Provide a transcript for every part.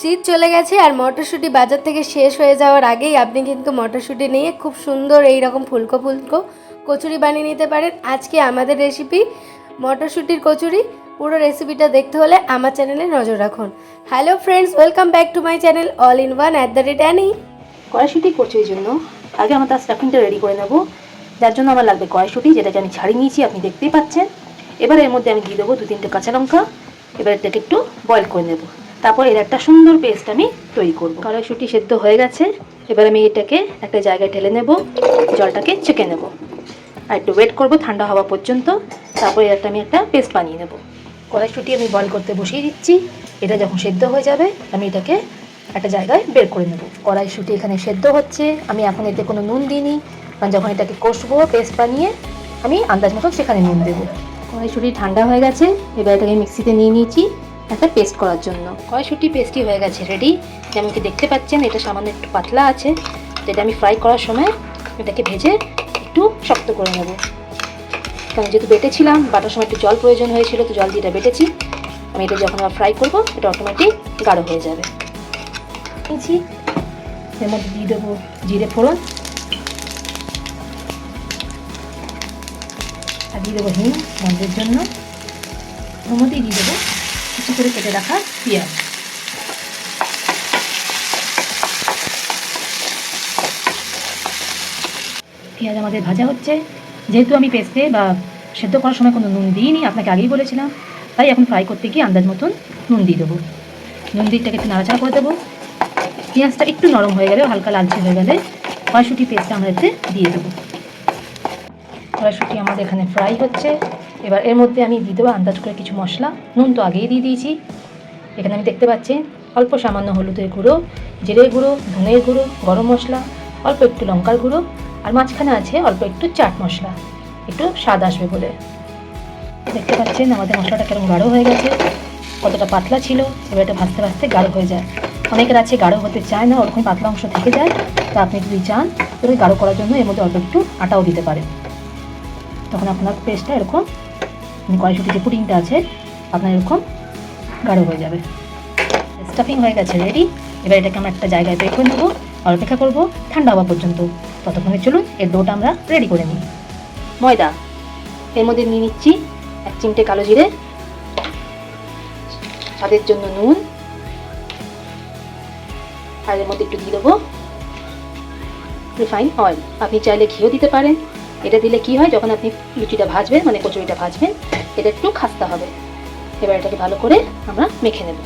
শীত চলে গেছে আর মটরশুঁটি বাজার থেকে শেষ হয়ে যাওয়ার আগেই আপনি কিন্তু মটরশুঁটি নিয়ে খুব সুন্দর এই রকম ফুলকো ফুলকো কচুরি বানিয়ে নিতে পারেন। আজকে আমাদের রেসিপি মটরশুঁটির কচুরি। পুরো রেসিপিটা দেখতে হলে আমার চ্যানেলে নজর রাখুন। Hello friends welcome back to my channel all in one at the rate any কড়াইশুঁটি কচুরির জন্য। আগে আমার তার স্টাফিংটা রেডি করে নেব। যার জন্য আমার লাগবে কড়াইশুঁটি যেটাকে আমি ছাড়িয়ে নিয়েছি, আপনি দেখতেই পাচ্ছেন। এবার এর মধ্যে আমি দিয়ে দেবো দু তিনটে কাঁচা লঙ্কা। এবার এটাকে একটু বয়েল করে নেব। তারপর এর একটা সুন্দর পেস্ট আমি তৈরি করব। কড়াইশুঁটি সেদ্ধ হয়ে গেছে। এবার আমি এটাকে একটা জায়গায় ঢেলে নেব, জলটাকে চেকে নেব। আর একটু ওয়েট করব ঠান্ডা হওয়া পর্যন্ত, তারপর একটা আমি একটা পেস্ট বানিয়ে নেব। কড়াইশুঁটি আমি বয়েল করতে বসিয়ে দিচ্ছি। এটা যখন সেদ্ধ হয়ে যাবে, আমি এটাকে একটা জায়গায় বের করে নেব। কড়াইশুঁটি এখানে সেদ্ধ হচ্ছে। আমি এখন এতে কোনো নুন দিইনি। কারণ যখন এটাকে কষবো পেস্ট বানিয়ে, আমি আন্দাজ মতো সেখানে নুন দেবো। কড়াইশুঁটি ঠান্ডা হয়ে গেছে। এবার এটাকে মিক্সিতে নিয়ে নিয়েছি। একটা পেস্ট করার জন্য। কড়াইশুঁটি পেস্টই হয়ে গেছে রেডি যেমন কি দেখতে পাচ্ছেন? এটা সামান্য একটু পাতলা আছে। যেটা আমি ফ্রাই করার সময় এটাকে ভেজে একটু শক্ত করে নেব। কারণ যেহেতু বেটেছিলাম, বাটার সময় একটু জল প্রয়োজন হয়েছিল, তো জল দিয়ে এটা বেটেছি। আমি এটা যখন আবার ফ্রাই করব, এটা অটোমেটিক গাঢ় হয়ে যাবে। নিয়েছি। এর দিয়ে দেবো জিরে ফোড়ন। আর দিয়ে দেবো হিং গন্ধের জন্য। ওর মধ্যেই দিয়ে দেবো কিছু করে কেটে রাখা পেঁয়াজ। পেঁয়াজ আমাদের ভাজা হচ্ছে। যেহেতু আমি পেস্টে বা সেদ্ধ করার সময় কোনো নুন দিইনি, আপনাকে আগেই বলেছিলাম, তাই এখন ফ্রাই করতে গিয়ে আন্দাজ মতন নুন দিয়ে দেবো। নুন দিকটাকে একটু নাড়াচাড়া করে দেবো। পেঁয়াজটা একটু নরম হয়ে গেলে হালকা লালচে হয়ে গেলে কড়াইশুঁটি পেস্টটা আমরা এতে দিয়ে দেবো। কড়াইশুঁটি আমাদের এখানে ফ্রাই হচ্ছে। এবার এর মধ্যে আমি দিয়ে দেবো আন্দাজ করে কিছু মশলা। নুন তো আগেই দিয়ে দিয়েছি। এখানে আমি দেখতে পাচ্ছি অল্প সামান্য হলুদের গুঁড়ো, জিরের গুঁড়ো, ধনের গুঁড়ো, গরম মশলা, অল্প একটু লঙ্কার গুঁড়ো আর মাঝখানে আছে অল্প একটু চাট মশলা। একটু স্বাদ আসবে বলে। দেখতে পাচ্ছেন আমাদের মশলাটা কেমন গাঢ় হয়ে গেছে। কতটা পাতলা ছিল, এবার এটা ভাজতে ভাজতে গাঢ় হয়ে যায়। অনেকের আছে গাঢ় হতে চায় না, ওরকম পাতলা অংশ থেকে যায়। তা আপনি যদি চান তাহলে গাঢ় করার জন্য এর মধ্যে অল্প একটু আটাও দিতে পারেন। তখন আপনার পেস্টটা এরকম মানে কড়াইশুটি যে পুডিংটা আছে, আপনার এরকম গাঢ় হয়ে যাবে। স্টাফিং হয়ে গেছে রেডি এবার এটাকে আমরা একটা জায়গায় বের করে নেব, আর অপেক্ষা করব ঠান্ডা হওয়া পর্যন্ত। ততক্ষণে চলুন, এর ডোটা আমরা রেডি করে নিই। ময়দা, এর মধ্যে নিয়ে নিচ্ছি এক চিমটে কালো জিরে, স্বাদের জন্য নুন, আর এর মধ্যে একটু দিয়ে দেবো। রিফাইন অয়েল আপনি চাইলে ঘিও দিতে পারেন। এটা দিলে কি হয়? যখন আপনি লুচিটা ভাজবেন মানে কচুরিটা ভাজবেন, এটা একটু খাস্তা হবে। এবার এটাকে ভালো করে আমরা মেখে নেব।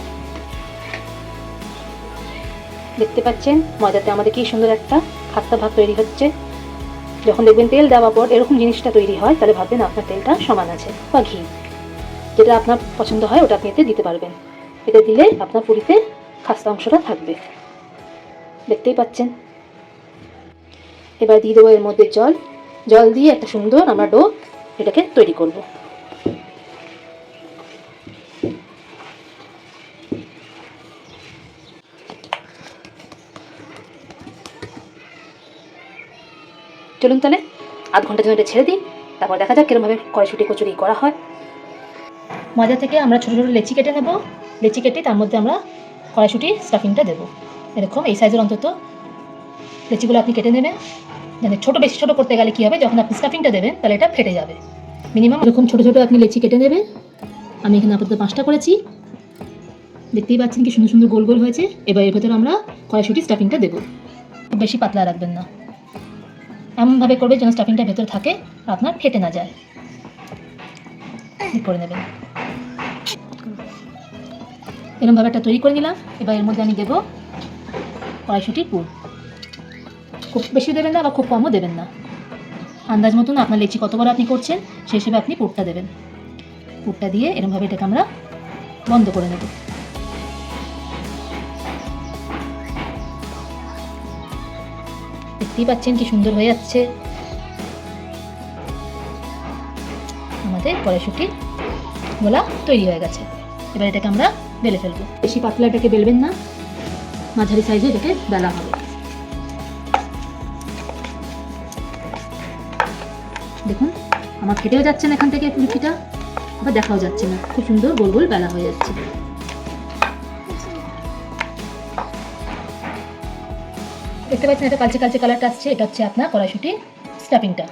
দেখতে পাচ্ছেন, ময়দাতে আমাদের কি সুন্দর একটা খাস্তা ভাত তৈরি হচ্ছে। যখন দেখবেন তেল দেওয়ার পর এরকম জিনিসটা তৈরি হয়, তাহলে ভাববেন আপনার তেলটা সমান আছে, বা ঘি। যেটা আপনার পছন্দ হয়, ওটা আপনি এতে দিতে পারবেন। এটা দিলে আপনার পুরীতে খাস্তা অংশটা থাকবে। দেখতেই পাচ্ছেন। এবার দিয়ে দেবো এর মধ্যে জল। জল দিয়ে একটা সুন্দর আমরা ডো এটাকে তৈরি করব। চলুন তাহলে আধ ঘণ্টার জন্য এটা ছেড়ে দিই, তারপর দেখা যাক কিরমভাবে কড়াইশুটি কচুরি করা হয়। মজা থেকে আমরা ছোটো ছোটো লেচি কেটে নেব। লেচি কেটে তার মধ্যে আমরা কড়াইশুটি স্টাফিংটা দেবো। এরকম এই সাইজের অন্তত লেচিগুলো আপনি কেটে নেবেন। মানে ছোটো, বেশি ছোটো করতে গেলে কী হবে? যখন আপনি স্টাফিংটা দেবেন, তাহলে এটা ফেটে যাবে। মিনিমাম এরকম ছোটো ছোটো আপনি লেচি কেটে নেবেন। আমি এখানে আপাতত পাঁচটা করেছি। দেখতেই পাচ্ছেন কি সুন্দর সুন্দর গোল গোল হয়েছে। এবার এর ভেতরে আমরা কড়াইশুটি স্টাফিংটা দেবো। খুব বেশি পাতলা রাখবেন না। এমনভাবে করবে যেন স্টাফিংটা ভেতরে থাকে, আপনার ফেটে না যায়। করে নেবেন। এরকমভাবে একটা তৈরি করে নিলাম। এবার এর মধ্যে আমি দেবো কড়াইশুটির পুর। খুব বেশি দেবেন না বা খুব কমও দেবেন না। আন্দাজ মতন আপনার লেচি কত আপনি করছেন সেই হিসেবে আপনি পুরটা দেবেন। পুরটা দিয়ে এরকমভাবে এটাকে আমরা বন্ধ করে নেব। দেখতেই পাচ্ছেন কি সুন্দর হয়ে যাচ্ছে। আমাদের কড়াইশুটি গোলা তৈরি হয়ে গেছে। এবার এটাকে আমরা বেলে ফেলব। বেশি পাতলা এটাকে বেলবেন না। মাঝারি সাইজে এটাকে বেলা হবে। দেখুন আমার ফেটেও যাচ্ছে না এখান থেকে লুচিটা আবার দেখাও যাচ্ছে না। খুব সুন্দর গোল গোল বেলা হয়ে যাচ্ছে। দেখতে পাচ্ছেন এটা কালচে কালচে কালারটা আসছে এটা হচ্ছে আপনার কড়াইশুটি স্টাফিংটা।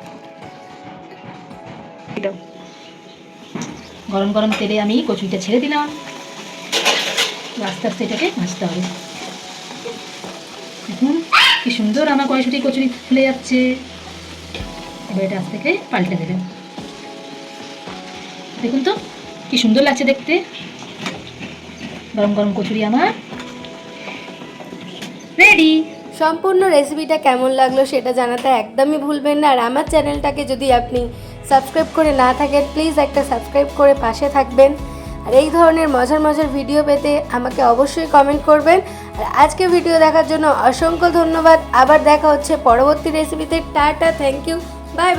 গরম গরম তেলে আমি কচুরিটা ছেড়ে দিলাম। আস্তে আস্তে এটাকে ভাজতে হবে। দেখুন কি সুন্দর আমার কড়াইশুটি কচুরি ফুলে যাচ্ছে। এবার এটা আস্তে থেকে পাল্টে দেবেন দেখুন তো, কি সুন্দর লাগছে দেখতে। গরম গরম কচুরি আমার। রেডি সম্পূর্ণ রেসিপিটা কেমন লাগল সেটা জানাতে একদমই ভুলবেন না। আর আমার চ্যানেলটাকে যদি আপনি সাবস্ক্রাইব করে না থাকেন প্লিজ একটা সাবস্ক্রাইব করে পাশে থাকবেন। আর এই ধরনের মজার মজার ভিডিও পেতে আমাকে অবশ্যই কমেন্ট করবেন। আর আজকে ভিডিও দেখার জন্য অসংখ্য ধন্যবাদ। আবার দেখা হচ্ছে পরবর্তী রেসিপিতে tata thank you Bye bye.